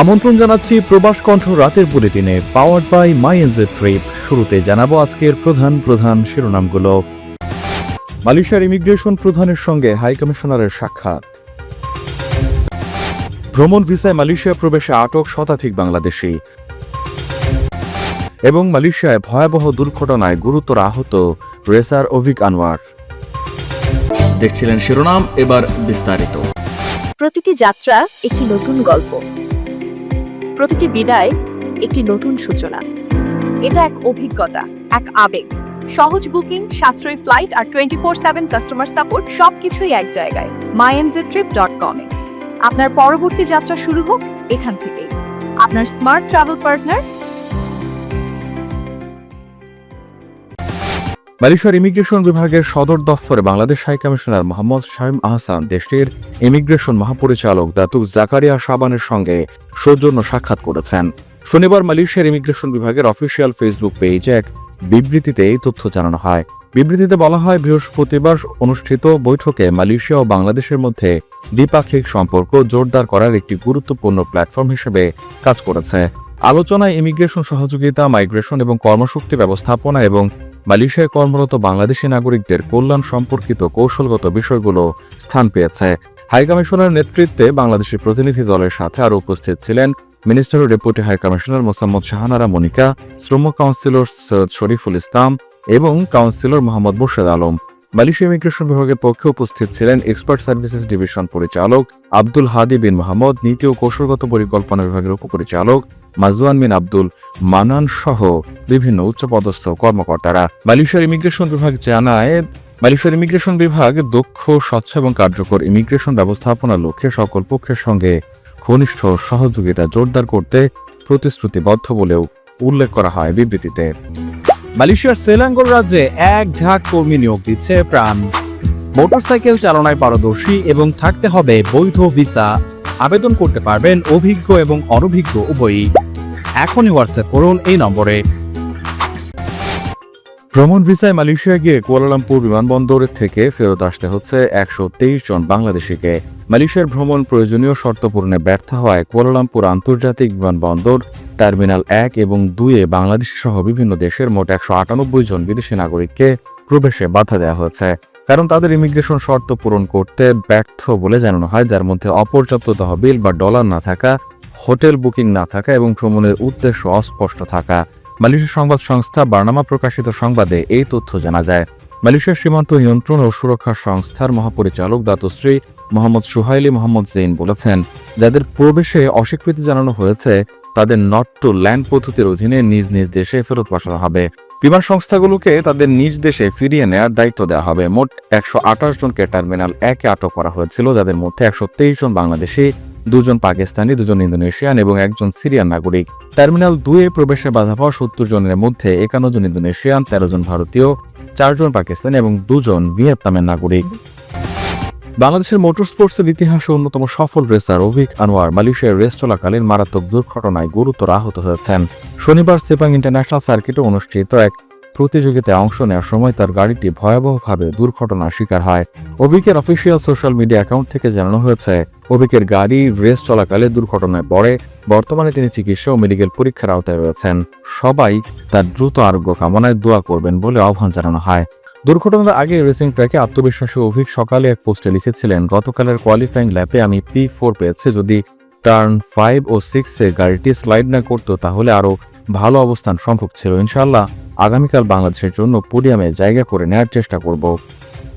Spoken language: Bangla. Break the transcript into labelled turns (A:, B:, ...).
A: আমন্ত্রণ জানাচ্ছি প্রবাস কণ্ঠ রাতের বুলেটিনে powered by my NJ trip শুরুতে জানাব আজকের প্রধান প্রধান শিরোনামগুলো। মালয়েশিয়ার ইমিগ্রেশন প্রধানের সঙ্গে হাই কমিশনারের সাক্ষাৎ। ভ্রমণ ভিসায় মালয়েশিয়া প্রবেশে আটক শতাধিক বাংলাদেশি। এবং মালয়েশিয়ায় ভয়াবহ দুর্ঘটনায় গুরুতর আহত রেসার অভিক আনোয়ার। দেখছিলেন শিরোনাম, এবার বিস্তারিত।
B: প্রতিটি যাত্রা একটি নতুন গল্প। প্রতিটি বিদায় একটি নতুন সূচনা। এটা এক অভিজ্ঞতা, এক আবেগ। সহজ বুকিং, সাশ্রয়ী ফ্লাইট আর twenty four seven customer support সব কিছুই এক জায়গায় মাইএনজে ট্রিপ ডট কমে আপনার পরবর্তী যাত্রা শুরু হোক এখান থেকেই। আপনার স্মার্ট ট্রাভেল পার্টনার
A: মালয়েশিয়ার ইমিগ্রেশন বিভাগের সদর দফতরে বাংলাদেশ হাই কমিশনার মোহাম্মদ শাহিম আহসান দেশটির ইমিগ্রেশন মহাপরিচালক দাতুক জাকারিয়া সাবানের সঙ্গে সৌজন্য সাক্ষাৎ করেছেন। শনিবার মালয়েশিয়ার ইমিগ্রেশন বিভাগের অফিসিয়াল ফেসবুক পেজে এক বিবৃতিতে এই তথ্য জানানো হয়। বিবৃতিতে বলা হয়, বৃহস্পতিবার অনুষ্ঠিত বৈঠকে মালয়েশিয়া ও বাংলাদেশের মধ্যে দ্বিপাক্ষিক সম্পর্ক জোরদার করার একটি গুরুত্বপূর্ণ প্ল্যাটফর্ম হিসেবে কাজ করেছে। আলোচনায় ইমিগ্রেশন সহযোগিতা মাইগ্রেশন এবং কর্মশক্তি ব্যবস্থাপনা এবং মালয়েশিয়ায় কর্মরত বাংলাদেশি নাগরিকদের কল্যাণ সম্পর্কিত কৌশলগত বিষয়গুলো স্থান পেয়েছে। হাই কমিশনার নেতৃত্বে বাংলাদেশের প্রতিনিধি দলের সাথে আরও উপস্থিত ছিলেন মিনিস্টার ও deputy high commissioner Mosammat Shahanara Monika, শ্রম কাউন্সিলর সৈয়দ শরীফুল ইসলাম এবং councillor Mohammad Murshed Alam. Malaysia immigration বিভাগের পক্ষে উপস্থিত ছিলেন এক্সপার্ট সার্ভিসেস ডিভিশন পরিচালক আব্দুল হাদি বিন মোহাম্মদ, নীতি ও কৌশলগত পরিকল্পনা বিভাগের উপপরিচালক মাজওয়ান বিন আব্দুল মানান সহ বিভিন্ন উচ্চপদস্থ কর্মকর্তারা। মালয়েশিয়ার ইমিগ্রেশন বিভাগ জানায়, মালয়েশিয়ার ইমিগ্রেশন বিভাগ দক্ষ, স্বচ্ছ এবং কার্যকর ইমিগ্রেশন ব্যবস্থাপনার লক্ষ্যে সকল পক্ষের সঙ্গে ঘনিষ্ঠ সহযোগিতা জোরদার করতে প্রতিশ্রুতিবদ্ধ বলেও উল্লেখ করা হয় বিবৃতিতে।
C: মালয়েশিয়ার সেলাঙ্গোর রাজ্যে এক ঝাঁক কর্মী নিয়োগ দিচ্ছে প্রাণ। মোটরসাইকেল চালনায় পারদর্শী এবং থাকতে হবে বৈধ ভিসা। আবেদন করতে পারবেন অভিজ্ঞ এবং অনভিজ্ঞ উভয়ই। এখনই হোয়াটসঅ্যাপ করুন এই নম্বরে।
A: ভ্রমণ ভিসায় মালয়েশিয়া গিয়ে কুয়ালালামপুর বিমানবন্দর থেকে ফেরত আসতে হচ্ছে একশো তেইশ জন বাংলাদেশিকে। মালয়েশিয়ার ভ্রমণ প্রয়োজনীয় শর্ত পূরণে ব্যর্থ হওয়ায় কুয়ালালামপুর আন্তর্জাতিক বিমানবন্দর, টার্মিনাল এক এবং দুইয়ে বাংলাদেশ সহ বিভিন্ন দেশের মোট একশো আটানব্বই জন বিদেশি নাগরিককে প্রবেশে বাধা দেওয়া হয়েছে। কারণ তাদের ইমিগ্রেশন শর্ত পূরণ করতে ব্যর্থ বলে জানানো হয়, যার মধ্যে অপর্যাপ্ত তহবিল বা ডলার না থাকা হোটেল বুকিং না থাকা এবং ভ্রমণের উদ্দেশ্য অস্পষ্ট থাকা। মালয়েশিয়ার সংবাদ সংস্থা বার্নামা প্রকাশিত সংবাদে এই তথ্য জানা যায়। মালয়েশিয়ার সীমান্ত নিয়ন্ত্রণ ও সুরক্ষা সংস্থার মহাপরিচালক Dato Sri Mohammad Suhaili Mohammad Zain বলেছেন, যাদের প্রবেশে অস্বীকৃতি জানানো হয়েছে, তাদের নট টু ল্যান্ড পদ্ধতির অধীনে নিজ নিজ দেশে ফেরত পাঠানো হবে। বিমান সংস্থাগুলোকে তাদের নিজ দেশে ফিরিয়ে নেওয়ার দায়িত্ব দেওয়া হবে। মোট একশো আঠাশ জনকে টার্মিনাল একে আটক করা হয়েছিল, যাদের মধ্যে একশো তেইশ জন বাংলাদেশি দুজন পাকিস্তানি, দুজন ইন্দোনেশিয়ান এবং একজন সিরিয়ান নাগরিক। টার্মিনাল দুয়ে প্রবেশে বাধা পাওয়া সত্তর জনের মধ্যে একান্ন জন ইন্দোনেশিয়ান, তেরো জন ভারতীয় চারজন পাকিস্তানি এবং দুজন ভিয়েতনামের নাগরিক। বাংলাদেশের মোটর স্পোর্টসের ইতিহাসে অন্যতম সফল রেসার অভিক আনোয়ার মালয়েশিয়ার রেস চলাকালীন মারাত্মক দুর্ঘটনায় গুরুতর আহত হয়েছেন। শনিবার সেপাং ইন্টারন্যাশনাল সার্কিটে অনুষ্ঠিত এক প্রতিযোগিতায় অংশ নেওয়ার সময় তার গাড়িটি ভয়াবহভাবে দুর্ঘটনার শিকার হয়। অভিকের অফিসিয়াল সোশ্যাল মিডিয়া অ্যাকাউন্ট থেকে জানানো হয়েছে, অভিকের গাড়ি রেস চলাকালে দুর্ঘটনায় পড়ে। বর্তমানে তিনি চিকিৎসা ও মেডিকেল পরীক্ষার আওতায় রয়েছেন। সবাই তার দ্রুত আরোগ্য কামনায় দোয়া করবেন বলে আহ্বান জানানো হয়। দুর্ঘটনার আগে রেসিং ট্র্যাকে আত্মবিশ্বাসী অভিক সকালে এক পোস্টে লিখেছিলেন, গতকালের কোয়ালিফাইং ল্যাপে আমি পি ফোর পেয়েছি। যদি টার্ন ফাইভ ও সিক্সে গাড়িটি স্লাইড না করতো, তাহলে আরও ভালো অবস্থান সম্ভব ছিল ইনশাল্লাহ আগামীকাল বাংলাদেশের জন্য পোডিয়ামে জায়গা করে নেওয়ার চেষ্টা করব।